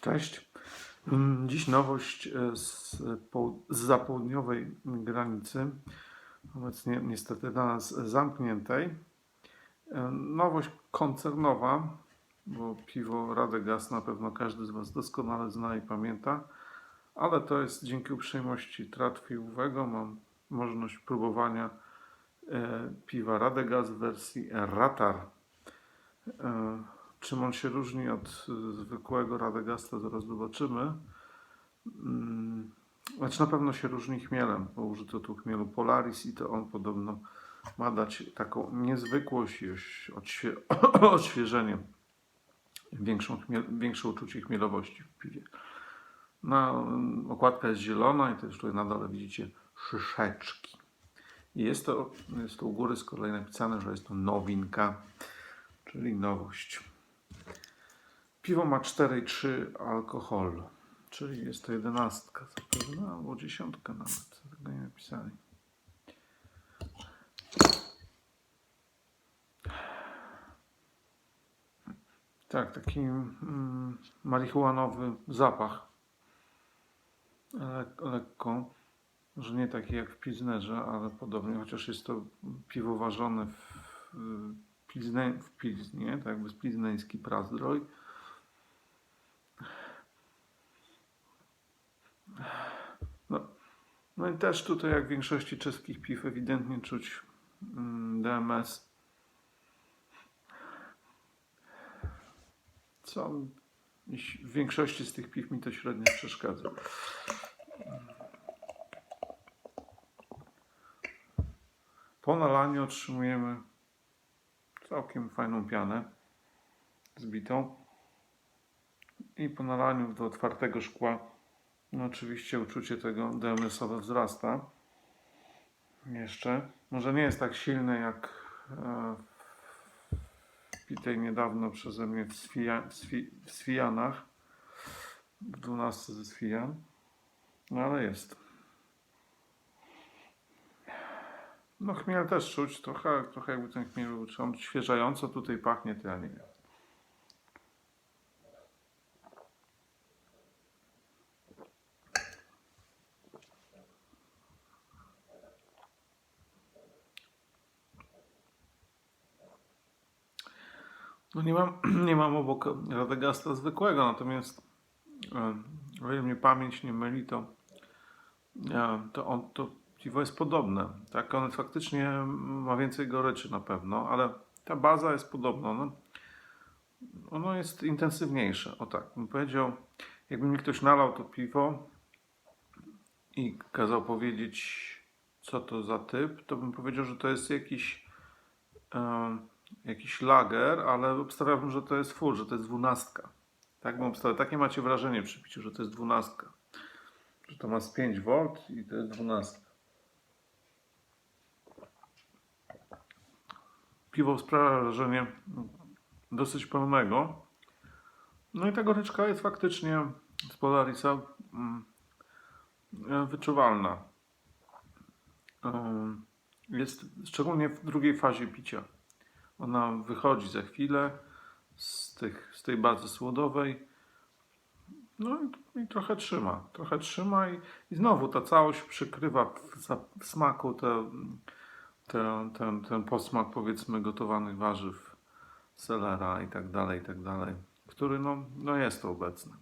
Cześć. Mm, Dziś nowość e, z, poł- z zapołudniowej granicy, obecnie niestety dla nas zamkniętej. E, Nowość koncernowa, bo piwo Radegast na pewno każdy z Was doskonale zna i pamięta, ale to jest dzięki uprzejmości Tratwiłowego mam możliwość próbowania e, piwa Radegast w wersji Ratar. Czym on się różni od y, zwykłego Radegasta, zaraz zobaczymy. Mm, Znaczy na pewno się różni chmielem, bo użyto tu chmielu Polaris i to on podobno ma dać taką niezwykłość i odświe odświeżenie, większą, większe uczucie chmielowości w piwie. Mm, okładka jest zielona i też tutaj na dole widzicie szyszeczki. I jest to, jest to u góry z kolei napisane, że jest to nowinka, czyli nowość. Piwo ma 4,3 alkohol, czyli jest to jedenastka albo dziesiątka nawet, tego nie napisali. Tak, taki mm, marihuanowy zapach. Le, lekko, że nie taki jak w Pilznerze, ale podobnie, chociaż jest to piwo ważone w, w, w Pilznie, tak jakby z pilzneński prazdroj. No, no i też tutaj, jak w większości czeskich piw, ewidentnie czuć mm, DMS. Co w większości z tych piw mi to średnio przeszkadza. Po nalaniu otrzymujemy całkiem fajną pianę zbitą. I po nalaniu do otwartego szkła no oczywiście uczucie tego DMS-owe wzrasta. Jeszcze. Może nie jest tak silne jak e, w pitej niedawno przeze mnie w, Swija, w, Swi, w Swijanach. W 12 ze Swijan. No ale jest. No chmiel też czuć. Trochę, trochę jakby ten chmiel był czy on świeżająco tutaj pachnie, to ja nie wiem. No nie mam, nie mam obok Radegasta zwykłego, natomiast o ile mnie pamięć nie myli, to, e, to, on, to piwo jest podobne. Tak, on faktycznie ma więcej goryczy na pewno, ale ta baza jest podobna. No, ono jest intensywniejsze. O tak, bym powiedział, jakby mi ktoś nalał to piwo i kazał powiedzieć, co to za typ, to bym powiedział, że to jest jakiś e, jakiś lager, ale obstawiałbym, że to jest full, że to jest dwunastka. Tak bym obstawiał. Takie macie wrażenie przy piciu, że to jest dwunastka. Że to ma z 5 V i to jest dwunastka. Piwo sprawia wrażenie dosyć pełnego. No i ta goryczka jest faktycznie z Polarisa mm, wyczuwalna. Ym, Jest szczególnie w drugiej fazie picia. Ona wychodzi za chwilę z, tych, z tej bazy słodowej. No i, i trochę trzyma. Trochę trzyma i, i znowu ta całość przykrywa w, smaku te, te, ten, ten posmak powiedzmy gotowanych warzyw, selera i tak dalej, i tak dalej. Który no, no jest to obecny.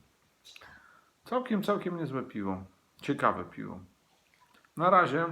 Całkiem, całkiem niezłe piwo. Ciekawe piwo. Na razie